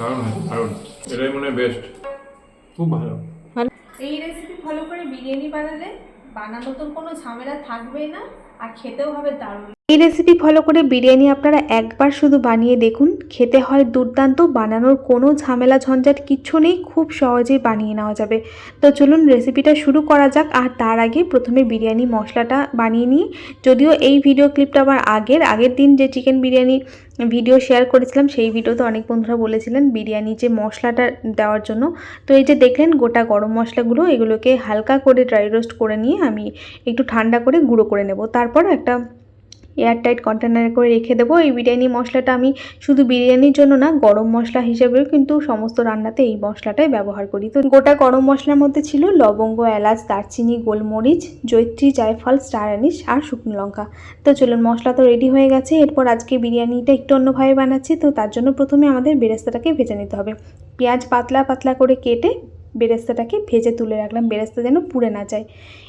দারুণ দারুণ। এটাই মনে বেস্ট খুব ভালো। এই রেসিপি ফলো করে বিরিয়ানি বানালে বানানো তো কোনো ঝামেলা থাকবেই না আর খেতেও হবে দারুণ। এই রেসিপি ফলো করে বিরিয়ানি আপনারা একবার শুধু বানিয়ে দেখুন। খেতে হয় দুর্দান্ত, বানানোর কোনো ঝামেলা, ঝঞ্ঝাট কিচ্ছু নেই, খুব সহজেই বানিয়ে নেওয়া যাবে। তো চলুন রেসিপিটা শুরু করা যাক, আর তার আগে প্রথমে বিরিয়ানি মশলাটা বানিয়ে নিই। যদিও এই ভিডিও ক্লিপটা আমার আগের আগের দিন যে চিকেন বিরিয়ানি ভিডিও শেয়ার করেছিলাম, সেই ভিডিওতে অনেক বন্ধুরা বলেছিলেন বিরিয়ানি যে মশলাটা দেওয়ার জন্য। তো এই যে দেখলেন, গোটা গরম মশলাগুলো, এগুলোকে হালকা করে ড্রাই রোস্ট করে নিয়ে আমি একটু ঠান্ডা করে গুঁড়ো করে নেব। তারপর একটা এয়ারটাইট কন্টেনারে করে রেখে দেবো। এই বিরিয়ানি মশলাটা আমি শুধু বিরিয়ানির জন্য না, গরম মশলা হিসেবেও কিন্তু সমস্ত রান্নাতে এই মশলাটাই ব্যবহার করি। তো গোটা গরম মশলার মধ্যে ছিল লবঙ্গ, এলাচ, দারচিনি, গোলমরিচ জৈত্রী জায়ফল, স্টার অ্যানিস আর শুকনো লঙ্কা। তো চলুন, মশলা তো রেডি হয়ে গেছে। এরপর আজকে বিরিয়ানিটা একটু অন্যভাবে বানাচ্ছি। তো তার জন্য প্রথমে আমাদের বেরেস্তাটাকে ভেজে নিতে হবে। পেঁয়াজ পাতলা পাতলা করে কেটে বেরেস্তাটাকে ভেজে তুলে রাখলাম। বেরেস্তা যেন পুড়ে না যায়।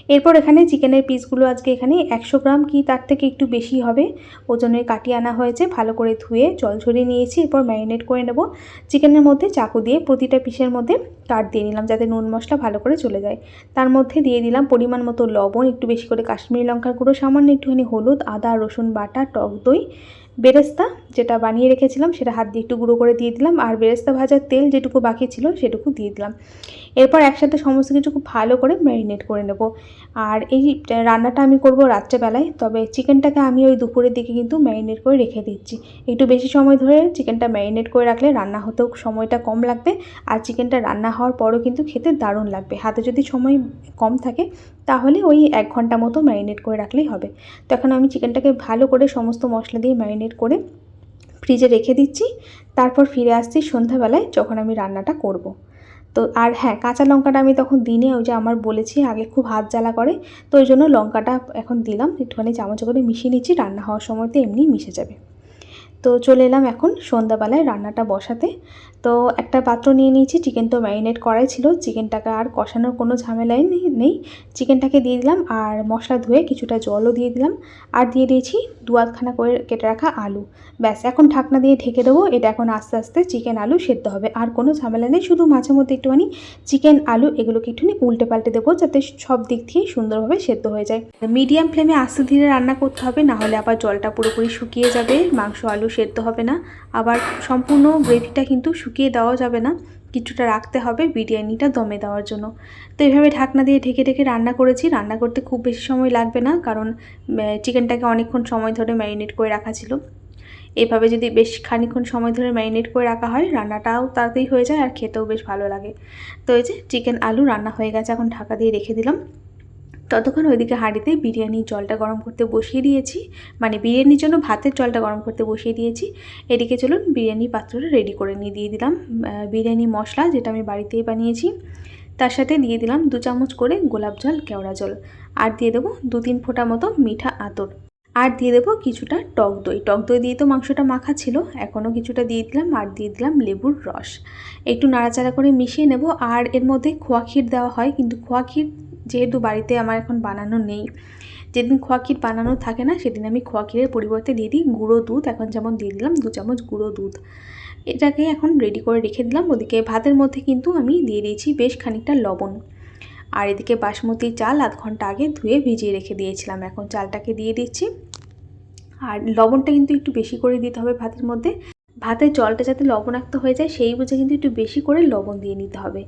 এরপর এখানে চিকেনের পিসগুলো আজকে এখানে একশো গ্রাম কি তার থেকে একটু বেশি হবে? ওজনে কাটিয়ে আনা হয়েছে, ভালো করে ধুয়ে জল ঝরিয়ে নিয়েছি, এরপর ম্যারিনেট করে নেব। চিকেনের মধ্যে চাকু দিয়ে প্রতিটা পিসের মধ্যে কাট দিয়ে নিলাম যাতে নুন মশলা ভালো করে চলে যায়। তার মধ্যে দিয়ে দিলাম পরিমাণ মতো লবণ, একটু বেশি করে কাশ্মীরি লঙ্কার গুঁড়ো, সামান্য একটুখানি হলুদ, আদা, রসুন, বাটা, টক দই, বেরেস্তা যেটা বানিয়ে রেখেছিলাম সেটা হাত দিয়ে একটু গুঁড়ো করে দিয়ে দিলাম আর বেরেস্তা ভাজার তেল যেটুকু বাকি ছিল সেটুকু দিয়ে দিলাম। এরপর একসাথে সমস্ত কিছু খুব ভালো করে ম্যারিনেট করে নেব। আর এই রান্নাটা আমি করব রাত্রেবেলায়, তবে চিকেনটাকে আমি ওই দুপুরের দিকে কিন্তু ম্যারিনেট করে রেখে দিচ্ছি। একটু বেশি সময় ধরে চিকেনটা ম্যারিনেট করে রাখলে রান্না হতেও সময়টা কম লাগবে, আর চিকেনটা রান্না হওয়ার পরও কিন্তু খেতে দারুণ লাগবে। হাতে যদি সময় কম থাকে, তাহলে ওই এক ঘণ্টা মতো ম্যারিনেট করে রাখলেই হবে। তো এখন আমি চিকেনটাকে ভালো করে সমস্ত মশলা দিয়ে ম্যারিনেট করে ফ্রিজে রেখে দিচ্ছি। তারপর ফিরে আসছি সন্ধ্যাবেলায় যখন আমি রান্নাটা করব। তো আর হ্যাঁ কাঁচা লঙ্কাটা আমি তখন দিনে ওই যে আমার বলেছি, আগে খুব হাত জ্বালা করে, তো ওই জন্য লঙ্কাটা এখন দিলাম, একটুখানি চামচ করে মিশিয়ে নিচ্ছি, রান্না হওয়ার সময়তে এমনি মিশে যাবে। তো চলে এলাম এখন সন্ধ্যাবেলায় রান্নাটা বসাতে। তো একটা পাত্র নিয়ে নিয়েছি চিকেন তো ম্যারিনেট করাই ছিল। চিকেনটাকে আর কষানোর কোনো ঝামেলাই নেই চিকেনটাকে দিয়ে দিলাম আর মশলা ধুয়ে কিছুটা জলও দিয়ে দিলাম। আর দিয়ে দিয়েছি দু আধখানা করে কেটে রাখা আলু। ব্যাস, এখন ঢাকনা দিয়ে ঢেকে দেবো। এটা এখন আস্তে আস্তে চিকেন আলু সেদ্ধ হবে। আর কোনো ঝামেলা নেই, শুধু মাঝে মধ্যে একটুখানি চিকেন আলু এগুলোকে একটুখানি উল্টে পাল্টে দেবো যাতে সব দিক দিয়েই সুন্দরভাবে সেদ্ধ হয়ে যায়। মিডিয়াম ফ্লেমে আস্তে ধীরে রান্না করতে হবে, না হলে আবার জলটা পুরোপুরি শুকিয়ে যাবে, মাংস, আলু সেদ্ধ হবে না। আবার সম্পূর্ণ গ্রেভিটা কিন্তু শুকিয়ে দেওয়া যাবে না। কিছুটা রাখতে হবে বিরিয়ানিটা দমে দেওয়ার জন্য। তো এইভাবে ঢাকনা দিয়ে ঢেকে ঢেকে রান্না করেছি। রান্না করতে খুব বেশি সময় লাগবে না কারণ চিকেনটাকে অনেকক্ষণ সময় ধরে ম্যারিনেট করে রাখা ছিল। এভাবে যদি বেশ খানিক্ষণ সময় ধরে ম্যারিনেট করে রাখা হয়, রান্নাটাও তাড়াতাড়ি হয়ে যায় আর খেতেও বেশ ভালো লাগে। তো এই যে, চিকেন আলু রান্না হয়ে গেছে, এখন ঢাকা দিয়ে রেখে দিলাম। ততক্ষণ ওইদিকে হাঁড়িতে বিরিয়ানির জলটা গরম করতে বসিয়ে দিয়েছি। মানে বিরিয়ানির জন্য ভাতের জলটা গরম করতে বসিয়ে দিয়েছি। এদিকে চলুন বিরিয়ানি পাত্রটা রেডি করে নিয়ে দিয়ে দিলাম। বিরিয়ানি মশলা যেটা আমি বাড়িতেই বানিয়েছি, তার সাথে দিয়ে দিলাম দু চামচ করে গোলাপ জল, কেওড়া জল। আর দিয়ে দেবো দু তিন ফোঁটা মতো মিঠা আতর। আর দিয়ে দেবো কিছুটা টক দই। টক দই দিয়ে তো মাংসটা মাখা ছিল, এখনও কিছুটা দিয়ে দিলাম। আর দিয়ে দিলাম লেবুর রস। একটু নাড়াচাড়া করে মিশিয়ে নেব। আর এর মধ্যে খোয়া ক্ষীর দেওয়া হয়, কিন্তু খোয়া ক্ষীর যেহেতু বাড়িতে আমার এখন বানানো নেই, যেদিন খোয়া ক্ষীর বানানো থাকে না, সেদিন আমি খোয়া ক্ষীরের পরিবর্তে দিয়ে দিই গুঁড়ো দুধ, এখন যেমন দিয়ে দিলাম দু চামচ গুঁড়ো দুধ। এটাকে এখন রেডি করে রেখে দিলাম, ওদিকে ভাতের মধ্যে কিন্তু আমি দিয়ে দিয়েছি বেশ খানিকটা লবণ। আর এদিকে বাসমতি চাল আধ ঘণ্টা আগে ধুয়ে ভিজিয়ে রেখে দিয়েছিলাম, এখন চালটাকে দিয়ে দিচ্ছি। আর লবণটা কিন্তু একটু বেশি করে দিতে হবে ভাতের মধ্যে। ভাতের জলটা যাতে লবণাক্ত হয়ে যায়, সেই বুঝে কিন্তু একটু বেশি করে লবণ দিয়ে নিতে হবে।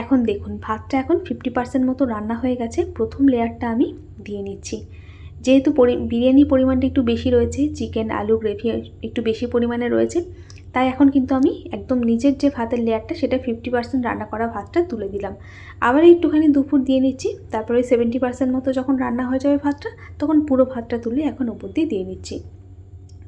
এখন দেখুন, ভাতটা এখন ফিফটি পার্সেন্ট মতো রান্না হয়ে গেছে, প্রথম লেয়ারটা আমি দিয়ে নিচ্ছি। যেহেতু বিরিয়ানির পরিমাণটা একটু বেশি রয়েছে, চিকেন, আলু, গ্রেভি একটু বেশি পরিমাণে রয়েছে, তাই এখন কিন্তু আমি একদম নিজের যে ভাতের লেয়ারটা, সেটা ফিফটি পার্সেন্ট রান্না করা ভাতটা তুলে দিলাম। আবার একটুখানি দুপুর দিয়ে নিচ্ছি, তারপরে সেভেন্টি পার্সেন্ট মতো যখন রান্না হয়ে যাবে ভাতটা, তখন পুরো ভাতটা তুলে এখন উপর দিয়ে দিয়ে নিচ্ছি।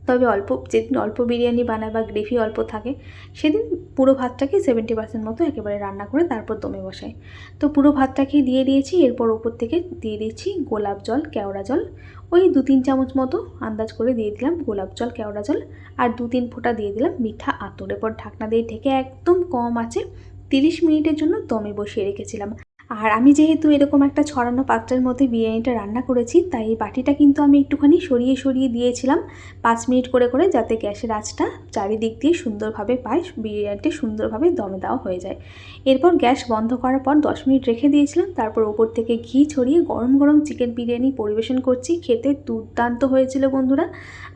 তবে অল্প, যেদিন অল্প বিরিয়ানি বানায় বা গ্রেভি অল্প থাকে, সেদিন পুরো ভাতটাকে সেভেন্টি পার্সেন্ট মতো একেবারে রান্না করে তারপর দমে বসাই। তো পুরো ভাতটাকে দিয়ে দিয়েছি, এরপর ওপর থেকে দিয়ে দিচ্ছি গোলাপ জল, কেওড়া জল। ওই দু তিন চামচ মতো আন্দাজ করে দিয়ে দিলাম গোলাপ জল, কেওড়া জল, আর দু তিন ফোঁটা দিয়ে দিলাম মিঠা আতর। এরপর ঢাকনা দিয়ে ঢেকে একদম কম আছে, তিরিশ মিনিটের জন্য দমে বসিয়ে রেখেছিলাম। আর আমি যেহেতু এরকম একটা ছড়ানো পাত্রের মধ্যে বিরিয়ানিটা রান্না করেছি, তাই এই বাটিটা কিন্তু আমি একটুখানি সরিয়ে সরিয়ে দিয়েছিলাম পাঁচ মিনিট করে করে যাতে গ্যাসের আঁচটা চারিদিক দিয়ে সুন্দরভাবে পায়, বিরিয়ানিটি সুন্দরভাবে দমে দেওয়া হয়ে যায়। এরপর গ্যাস বন্ধ করার পর দশ মিনিট রেখে দিয়েছিলাম, তারপর ওপর থেকে ঘি ছড়িয়ে গরম গরম চিকেন বিরিয়ানি পরিবেশন করছি, খেতে দুর্দান্ত হয়েছিল বন্ধুরা।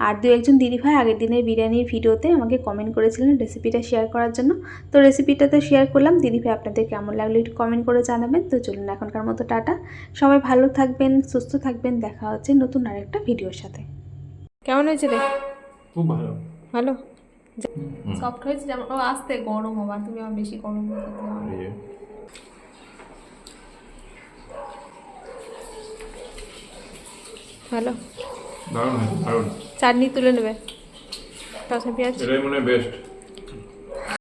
আর দু একজন দিদিভাই আগের দিনের বিরিয়ানির ভিডিওতে আমাকে কমেন্ট করেছিলেন রেসিপিটা শেয়ার করার জন্য। তো রেসিপিটা তো শেয়ার করলাম, দিদিভাই আপনাদের কেমন লাগল একটু কমেন্ট করে জানাবেন। তো চলুন এখনকার মতো টাটা। সবাই ভালো থাকবেন সুস্থ থাকবেন। দেখা হচ্ছে নতুন আরেকটা ভিডিওর সাথে। কেমন হয়েছে রে? খুব ভালো। ভালো। সফট হয়েছে যেমন ও আসতে গরম আবার তুমি আমার বেশি গরম হবে ভালো? দারুণ দারুণ। চাটনি তুলে নেবে। শসা পেঁয়াজ? এটাই মনে হয় বেস্ট